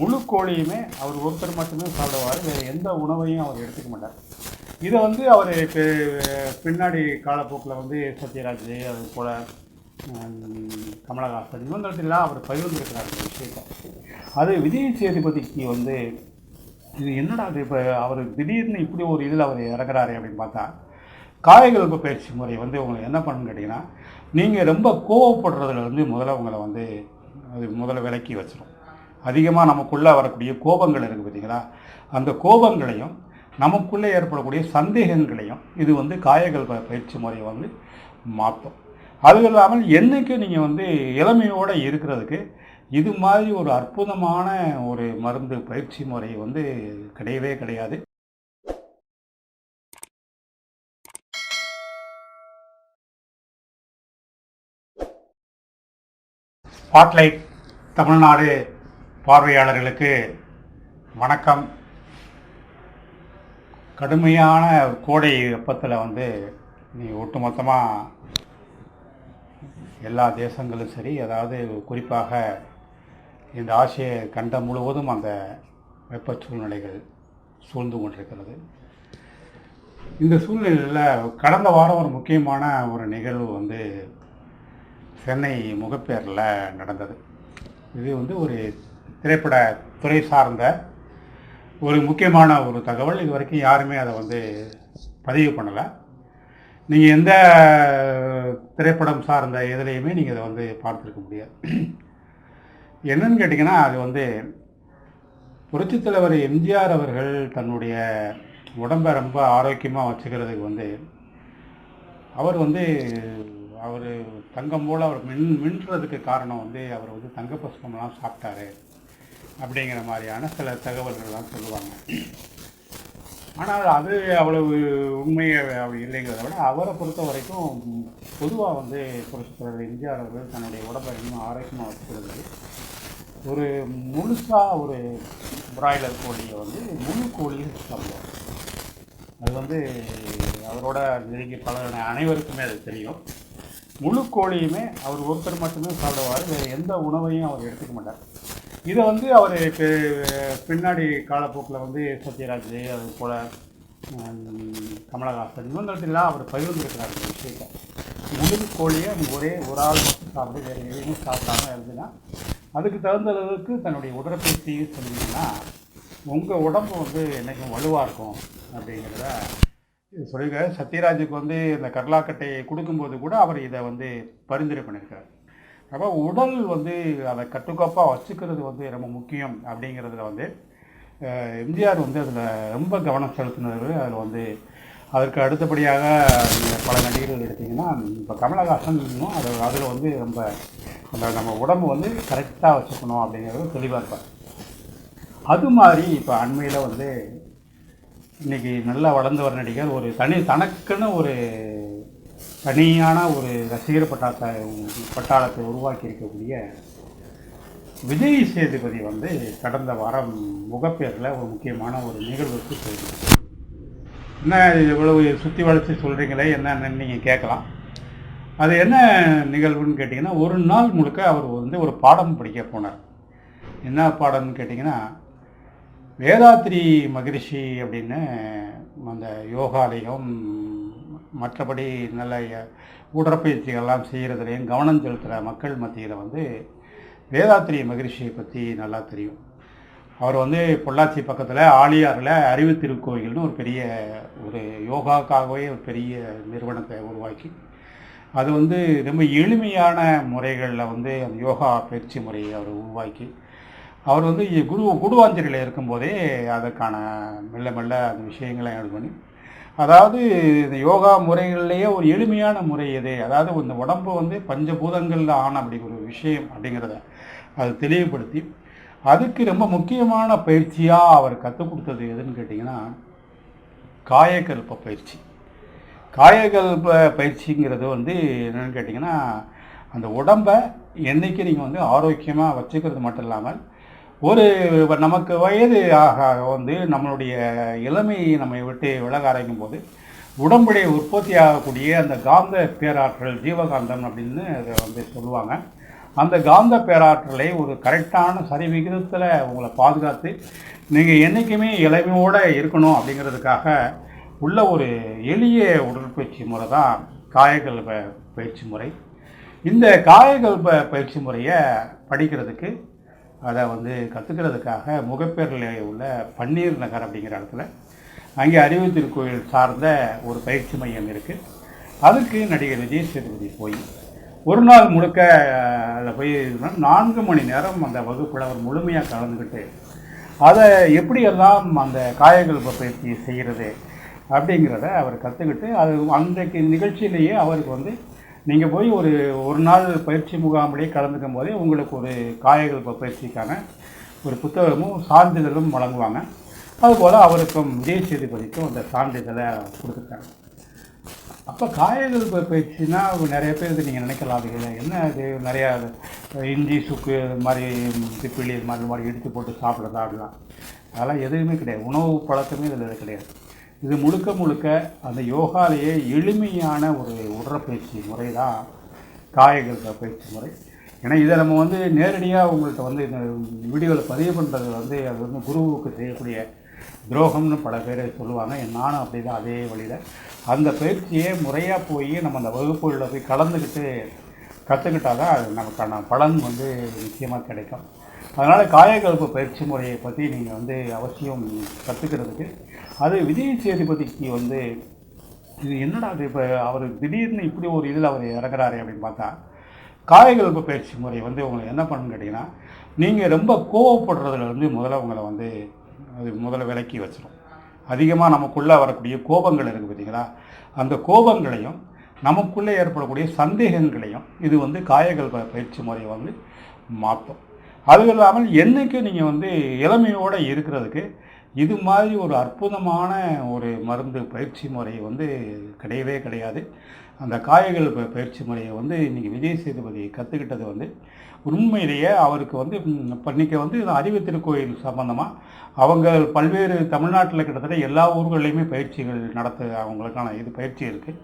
முழு கோழியுமே அவர் ஒருத்தர் மட்டுமே சாப்பிடுவார். வேறு எந்த உணவையும் அவர் எடுத்துக்க மாட்டார். இதை வந்து அவர் பின்னாடி காலப்போக்கில் வந்து சத்யராஜ் அது போல் கமலஹாசன் இவங்கள்ட்டெல்லாம் அவர் பகிர்ந்துருக்கிறார் இந்த விஷயத்தை. அது விஜய் சேதுபதிக்கு வந்து இது என்னடா இது? இப்போ அவர் திடீர்னு இப்படி ஒரு இதில் அவர் இறங்குறாரு அப்படின்னு பார்த்தா காயகல்ப பயிற்சி முறை வந்து உங்களுக்கு என்ன பண்ணுன்னு கேட்டிங்கன்னா நீங்கள் ரொம்ப கோவப்படுறதுல வந்து முதல்ல உங்களை வந்து அது முதல்ல விலக்கி வச்சிடும் அதிகமாக நமக்குள்ளே வரக்கூடிய கோபங்கள் இருக்குது பார்த்தீங்களா அந்த கோபங்களையும் நமக்குள்ளே ஏற்படக்கூடிய சந்தேகங்களையும் இது வந்து காயங்கள் பயிற்சி முறையை வந்து மாற்றும். அது இல்லாமல் என்றைக்கும் நீங்கள் வந்து இளமையோடு இருக்கிறதுக்கு இது மாதிரி ஒரு அற்புதமான ஒரு மருந்து பயிற்சி முறை வந்து கிடையவே கிடையாது. ஸ்பாட்லைட் தமிழ்நாடு பார்வையாளர்களுக்கு வணக்கம். கடுமையான கோடை வெப்பத்தில் வந்து நீ ஒட்டுமொத்தமாக எல்லா தேசங்களும் சரி அதாவது குறிப்பாக இந்த ஆசிய கண்டம் முழுவதும் அந்த வெப்ப சூழ்நிலைகள் சூழ்ந்து கொண்டிருக்கிறது. இந்த சூழ்நிலையில் கடந்த வாரம் ஒரு முக்கியமான ஒரு நிகழ்வு வந்து சென்னை முகப்பேரில் நடந்தது. இது வந்து ஒரு திரைப்பட துறை சார்ந்த ஒரு முக்கியமான ஒரு தகவல். இது வரைக்கும் யாருமே அதை வந்து பதிவு பண்ணலை. நீங்கள் எந்த திரைப்படம் சார்ந்த எதுலேயுமே நீங்கள் அதை வந்து பார்த்துருக்க முடியாது. என்னன்னு கேட்டிங்கன்னா அது வந்து புரட்சித் தலைவர் எம்ஜிஆர் அவர்கள் தன்னுடைய உடம்பை ரொம்ப ஆரோக்கியமாக வச்சுக்கிறதுக்கு வந்து அவர் வந்து அவர் தங்கம் போல் அவர் மின் மின்றதுக்கு காரணம் வந்து அவர் வந்து தங்க புஷ்பம்லாம் சாப்பிட்டாரு. அப்படிங்கிற மாதிரியான சில தகவல்கள்லாம் சொல்லுவாங்க. ஆனால் அது அவ்வளவு உண்மையை இல்லைங்கிறத விட அவரை பொறுத்த வரைக்கும் பொதுவாக வந்து புரட்சித் தலைவர் எம்ஜிஆர் அவர்கள் தன்னுடைய உடம்பை இன்னும் ஆரோக்கியமாக வச்சுக்கிறது. ஒரு முழுசாக ஒரு பிராய்லர் கோழியை வந்து முழு கோழியும் சாப்பிடுவார். அது வந்து அவரோட நெருங்கி பழகின அனைவருக்குமே அது தெரியும். முழு கோழியுமே அவர் ஒருத்தர் மட்டுமே சாப்பிடுவார். வேறு எந்த உணவையும் அவர் எடுத்துக்க மாட்டார். இதை வந்து அவர் பின்னாடி காலப்போக்கில் வந்து சத்யராஜ் அது போல் கமலஹாசன் இவங்கள்ட்டெல்லாம் அவர் பகிர்ந்துருக்கிறார் இந்த விஷயத்தை. முழு கோழியை ஒரே ஒரு ஆள் மட்டும் சாப்பிட்டு வேறு எதுவும் சாப்பிடாம இருந்துன்னா அதுக்கு தகுந்த அளவுக்கு தன்னுடைய உடற்பயிற்சியும் சொன்னீங்கன்னா உங்கள் உடம்பு வந்து என்றைக்கும் வலுவாக இருக்கும் அப்படிங்கிறத சொல்லியிருக்காரு. சத்யராஜுக்கு வந்து இந்த கர்லாக்கட்டையை கொடுக்கும்போது கூட அவர் இதை வந்து பரிந்துரை பண்ணியிருக்காரு. அப்போ உடல் வந்து அதை கட்டுக்கோப்பாக வச்சுக்கிறது வந்து ரொம்ப முக்கியம் அப்படிங்கிறதுல வந்து எம்ஜிஆர் வந்து அதில் ரொம்ப கவனம் செலுத்தினது. அதில் வந்து அதற்கு அடுத்தபடியாக பல நடிகர்கள் எடுத்திங்கன்னா இப்போ கமலஹாசன் அது அதில் வந்து ரொம்ப அந்த நம்ம உடம்பு வந்து கரெக்டாக வச்சுக்கணும் அப்படிங்கிறது தெளிவாக இருப்பார். அது மாதிரி இப்போ அண்மையில் வந்து இன்னைக்கு நல்லா வளர்ந்து வர நடிகர் ஒரு தனி தனக்குன்னு ஒரு தனியான ஒரு ரசிகர் பட்டாத்த பட்டாளத்தை உருவாக்கி இருக்கக்கூடிய விஜய் சேதுபதி வந்து கடந்த வாரம் முகப்பேரில் ஒரு முக்கியமான ஒரு நிகழ்வுக்கு போயிருக்காரு. என்ன இவ்வளவு சுற்றி வளர்ச்சி சொல்கிறீங்களே என்னென்னு நீங்கள் கேட்கலாம். அது என்ன நிகழ்வுன்னு கேட்டிங்கன்னா ஒரு நாள் முழுக்க அவர் வந்து ஒரு பாடம் படிக்க போனார். என்ன பாடம்னு கேட்டிங்கன்னா வேதாத்ரி மகரிஷி அப்படின்னு அந்த யோகாலயம் மற்றபடி நல்ல உடற்பயிற்சிகள்லாம் செய்கிறதுலையும் கவனம் செலுத்துகிற மக்கள் மத்தியில் வந்து வேதாத்திரி மகிழ்ச்சியை பற்றி நல்லா தெரியும். அவர் வந்து பொள்ளாச்சி பக்கத்தில் ஆழியாரில் அறிவு திருக்கோயில்னு ஒரு பெரிய ஒரு யோகாக்காகவே ஒரு பெரிய நிறுவனத்தை உருவாக்கி அது வந்து ரொம்ப எளிமையான முறைகளில் வந்து அந்த யோகா பயிற்சி முறையை அவர் உருவாக்கி அவர் வந்து குரு குடுவாஞ்சலியில் இருக்கும்போதே அதற்கான மெல்ல மெல்ல அந்த விஷயங்களை இது பண்ணி அதாவது இந்த யோகா முறைகள்லேயே ஒரு எளிமையான முறை எது அதாவது இந்த உடம்பு வந்து பஞ்சபூதங்களில் ஆன அப்படி ஒரு விஷயம் அப்படிங்கிறத அது தெளிவுபடுத்தி அதுக்கு ரொம்ப முக்கியமான பயிற்சியாக அவர் கற்றுக் கொடுத்தது எதுன்னு கேட்டிங்கன்னா காயக்கல்ப பயிற்சி. காயக்கல்ப பயிற்சிங்கிறது வந்து என்னென்னு கேட்டிங்கன்னா அந்த உடம்பை என்றைக்கு நீங்கள் வந்து ஆரோக்கியமாக வச்சுக்கிறது மட்டும் இல்லாமல் ஒரு நமக்கு வயது ஆக வந்து நம்மளுடைய இளமையை நம்மை விட்டு விலக ஆரம்பிக்கும் போது உடம்புடைய உற்பத்தி ஆகக்கூடிய அந்த காந்த பேராற்றல் ஜீவகாந்தம் அப்படின்னு அதை வந்து சொல்லுவாங்க. அந்த காந்த பேராற்றலை ஒரு கரெக்டான சரி விகிதத்தில் உங்களை பாதுகாத்து நீங்கள் என்றைக்குமே இளமையோடு இருக்கணும் அப்படிங்கிறதுக்காக உள்ள ஒரு எளிய உடற்பயிற்சி முறை தான் காயகல்ப பயிற்சி முறை. இந்த காயகல்ப பயிற்சி முறையை படிக்கிறதுக்கு அதை வந்து கற்றுக்கிறதுக்காக முகப்பேரில் உள்ள பன்னீர் நகர் அப்படிங்கிற இடத்துல அங்கே அறிவு திருக்கோயில் சார்ந்த ஒரு பயிற்சி மையம் இருக்குது அதுக்கு நடிகர் விஜய் சேதுபதி போய் ஒரு நாள் முழுக்க அதில் போய் நான்கு மணி நேரம் அந்த வகுப்பில் அவர் முழுமையாக கலந்துக்கிட்டு அதை எப்படியெல்லாம் அந்த காயகல்ப பயிற்சி செய்கிறது அப்படிங்கிறத அவர் கற்றுக்கிட்டு அது அன்றைக்கு நிகழ்ச்சியிலேயே அவருக்கு வந்து நீங்கள் போய் ஒரு ஒரு நாள் பயிற்சி முகாமிலே கலந்துக்கும் போதே உங்களுக்கு ஒரு காயங்கள் பயிற்சிக்கான ஒரு புத்தகமும் சான்றிதழும் வழங்குவாங்க. அதுபோல் அவருக்கும் விஜய் சேதுபதிக்கும் அந்த சான்றிதழை கொடுத்துருக்காங்க. அப்போ காயங்கள் பயிற்சினா நிறைய பேர் இது நீங்கள் நினைக்கலாம் அது என்ன இது? நிறையா இஞ்சி சுக்கு இது மாதிரி திப்பிலி இது மாதிரி மாதிரி இடித்து போட்டு சாப்பிட்றதா அப்படிலாம். அதெல்லாம் எதுவுமே கிடையாது. உணவு பழக்கமே இதில் கிடையாது. இது முழுக்க முழுக்க அந்த யோகாலேயே எளிமையான ஒரு உடற்பயிற்சி முறை தான் காயகல்ப பயிற்சி முறை. ஏன்னா இதை நம்ம வந்து நேரடியாக உங்கள்கிட்ட வந்து இந்த வீடியோவில் பதிவு பண்ணுறது வந்து அது வந்து குருவுக்கு செய்யக்கூடிய துரோகம்னு பல பேர் சொல்லுவாங்க. நானும் அப்படி தான் அதே வழியில். அந்த பயிற்சியே முறையாக போய் நம்ம அந்த வகுப்புகளில் போய் கலந்துக்கிட்டு கற்றுக்கிட்டா தான் அது நமக்கான பலன் வந்து நிச்சயமாக கிடைக்கும். அதனால் காயக்கலப்பு பயிற்சி முறையை பற்றி நீங்கள் வந்து அவசியம் கற்றுக்கிறதுக்கு அது விஜய் சேதுபதிக்கு வந்து இது என்னடா இது? இப்போ அவர் திடீர்னு இப்படி ஒரு இதில் அவர் இறங்குறாரு அப்படின்னு பார்த்தா காயக்கலப்பு பயிற்சி முறை வந்து உங்களை என்ன பண்ணணும்னு கேட்டிங்கன்னா நீங்கள் ரொம்ப கோவப்படுறதுலேருந்து முதல்ல உங்களை வந்து அது முதல்ல விலக்கி வச்சிடும் அதிகமாக நமக்குள்ளே வரக்கூடிய கோபங்கள் இருக்குது பார்த்தீங்களா? அந்த கோபங்களையும் நமக்குள்ளே ஏற்படக்கூடிய சந்தேகங்களையும் இது வந்து காயகல்ப பயிற்சி முறையை வந்து மாற்றும் அது இல்லாமல் என்றைக்கு நீங்கள் வந்து இளமையோடு இருக்கிறதுக்கு இது மாதிரி ஒரு அற்புதமான ஒரு மருந்து பயிற்சி முறை வந்து கிடையவே கிடையாது. அந்த காயங்கள் பயிற்சி முறையை வந்து இன்றைக்கி விஜய் சேதுபதி கற்றுக்கிட்டது வந்து உண்மையிலேயே அவருக்கு வந்து இப்போ இன்றைக்கி வந்து அறிவு திருக்கோயில் சம்பந்தமாக அவங்க பல்வேறு தமிழ்நாட்டில் கிட்டத்தட்ட எல்லா ஊர்கள்லையுமே பயிற்சிகள் நடத்த அவங்களுக்கான இது பயிற்சி இருக்குது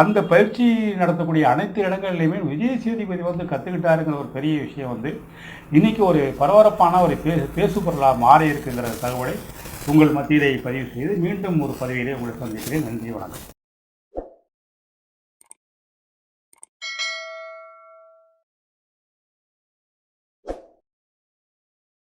அந்த பயிற்சி நடத்தக்கூடிய அனைத்து இடங்கள்லையுமே விஜய் சேதுபதி வந்து கற்றுக்கிட்டாருங்கிற ஒரு பெரிய விஷயம் வந்து இன்றைக்கி ஒரு பரபரப்பான ஒரு பே பேசு பொருளாக மாறி இருக்குங்கிற தகவலை உங்கள் மத்தியிலே பதிவு செய்து மீண்டும் ஒரு பதவியிலே உங்களை சந்திக்கிறேன். நன்றி வணக்கம்.